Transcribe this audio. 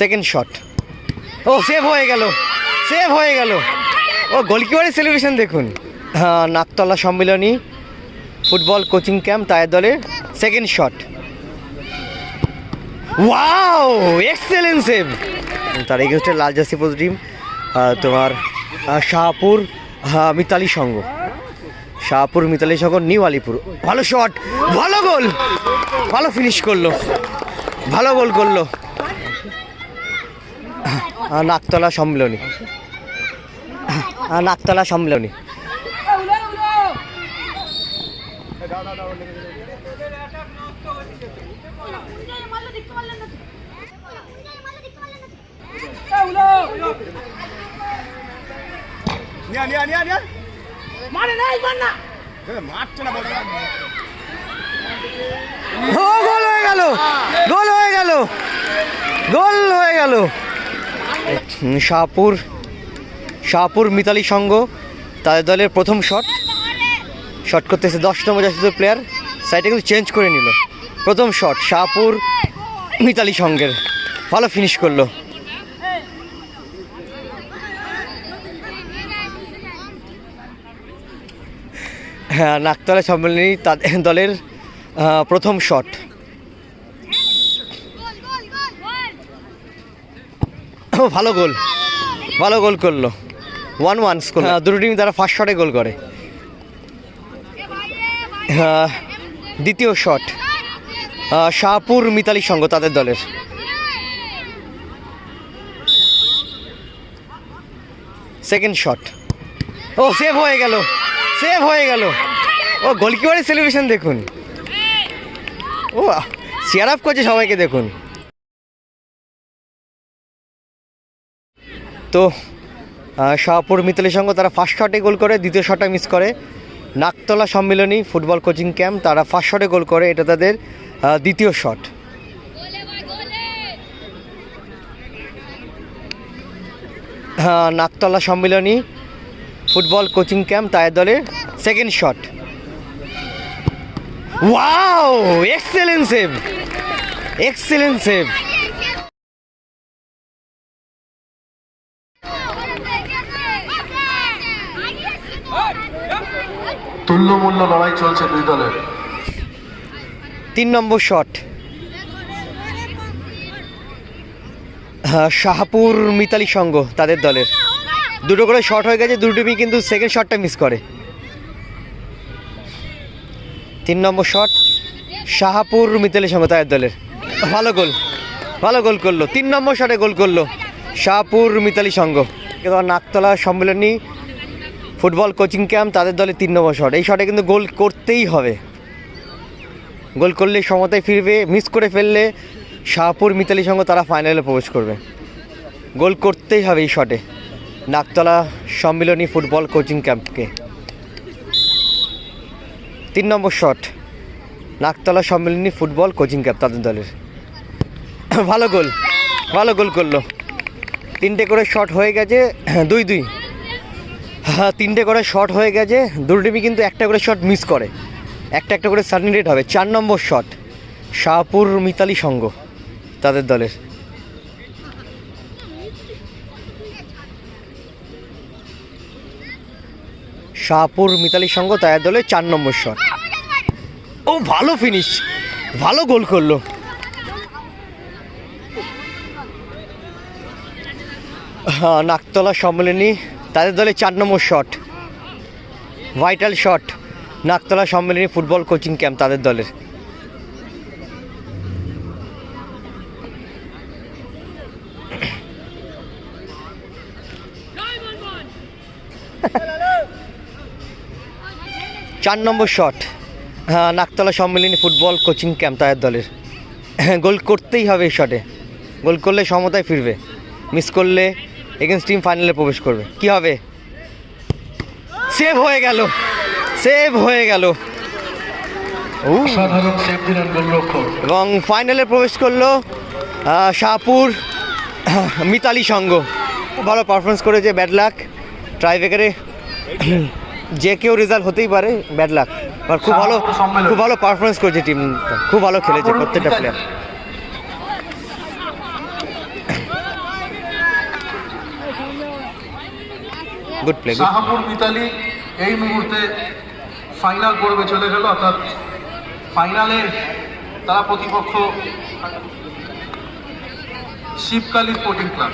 Second shot ও save হয়ে গেল। Save হয়ে গেল। ও, গোলকিপারের সেলিব্রেশন দেখুন। হ্যাঁ Naktala Sammilani football coaching camp তায়ের দলের second shot wow excellent save তার এগেনস্টে লাল জার্সি পোজ টিম তোমার শাহপুর মিতালি সংঘ শাহপুর, মিতালি সংঘ নিউ আলিপুর। ভালো শট ভালো গোল ভালো ফিনিশ করল। ভালো গোল করল। নাকতলা সম্মিলনী। নাকতলা সম্মিলনী। গোল হয়ে গেল। গোল হয়ে গেল। গোল হয়ে গেল। শাহপুর শাহপুর মিতালি সংঘ, তাদের দলের প্রথম শট শট করতেছে দশ নম্বর জাতীয় প্লেয়ার সাইডে কিন্তু চেঞ্জ করে নিল। প্রথম শট শাহপুর মিতালি সংঘের। ভালো ফিনিশ করল। হ্যাঁ নাকতলা সম্মেলনী তাদের দলের প্রথম শট ও ভালো গোল। ভালো গোল করল। ওয়ান ওয়ান স্কোর দুটো টিম তারা ফার্স্ট শটে গোল করে। দ্বিতীয় শট শাহপুর মিতালি সংঘ তাদের দলের। সেকেন্ড শট ও সেভ হয়ে গেল। সেভ হয়ে গেল। ও গোলকিপারের সেলিব্রেশন দেখুন। ও চেয়ার আপ করছে সবাইকে দেখুন। তো শাহপুর মিতালি সংঘ তারা ফার্স্ট শটে গোল করে দ্বিতীয় শটে মিস করে। Naktala Sammilani football coaching camp তারা ফার্স্ট শটে গোল করে এটা তাদের দ্বিতীয় শট হ্যাঁ, Naktala Sammilani football coaching camp তাদের দলের second shot wow excellent save excellent save তুল্যমূল্য লড়াই চলছে দুই দলের। তিন নম্বর শট। শাহপুর মিতালি সংঘ, তাদের দলের। দুটো করে শট হয়ে গেছে, দুটো টিমই কিন্তু সেকেন্ড শটটা মিস করে। তিন নম্বর শট, শাহপুর মিতালি সংঘ, তাদের দলের। ভালো গোল ভালো গোল করল। তিন নম্বর শটে গোল করল, Shahpur Mitali Sangha. Naktala Sammilani football coaching camp, তাদের দলে তিন নম্বর শট। এই শটে কিন্তু গোল করতেই হবে। গোল করলে সমতায় ফিরবে মিস করে ফেললে শাহপুর মিতালির সঙ্গে তারা ফাইনালে প্রবেশ করবে। গোল করতেই হবে এই শটে। নাকতলা সম্মিলনী ফুটবল কোচিং ক্যাম্পকে। তিন নম্বর shot. Naktala Sammilani football coaching camp তাদের দলের। ভালো গোল। ভালো গোল করল। তিনটে করে শট হয়ে গেছে। দুই দুই। তিনটে করে শট হয়ে গেছে। দুটো কিন্তু একটা করে শট মিস করে। একটা একটা করে সার্টিন রেট হবে। চার নম্বর শট শাহপুর মিতালি সংঘ তাদের দলের। শাহপুর মিতালি সংঘ তাদের দলের চার নম্বর শট ও ভালো ফিনিশ ভালো গোল করল। হ্যাঁ, নাকতলা সম্মেলনী তাদের দলে চার নম্বর shot vital shot Naktala Sammilani football coaching camp তাদের দলের। চার নম্বর শট হ্যাঁ Naktala Sammilani football coaching camp তাদের দলের। গোল করতেই হবে এই শটে গোল করলে সমতায় ফিরবে। মিস করলে এগেন্স্ট টিম ফাইনালে প্রবেশ করবে। কি হবে? সেভ হয়ে গেল। সেভ হয়ে গেল। এবং ফাইনালে প্রবেশ করল শাহপুর মিতালি সংঘ। খুব ভালো পারফরমেন্স করেছে ব্যাড লাক ট্রাইবেকারে যে কেউ রেজাল্ট হতেই পারে ব্যাড লাক আর খুব ভালো খুব ভালো পারফরমেন্স করেছে টিম খুব ভালো খেলেছে প্রত্যেকটা player good play Shahapur Mitali এই মুহূর্তে ফাইনাল পর্বে চলে গেল, অর্থাৎ ফাইনালে তারা প্রতিপক্ষ শিবকালী স্পোর্টিং ক্লাব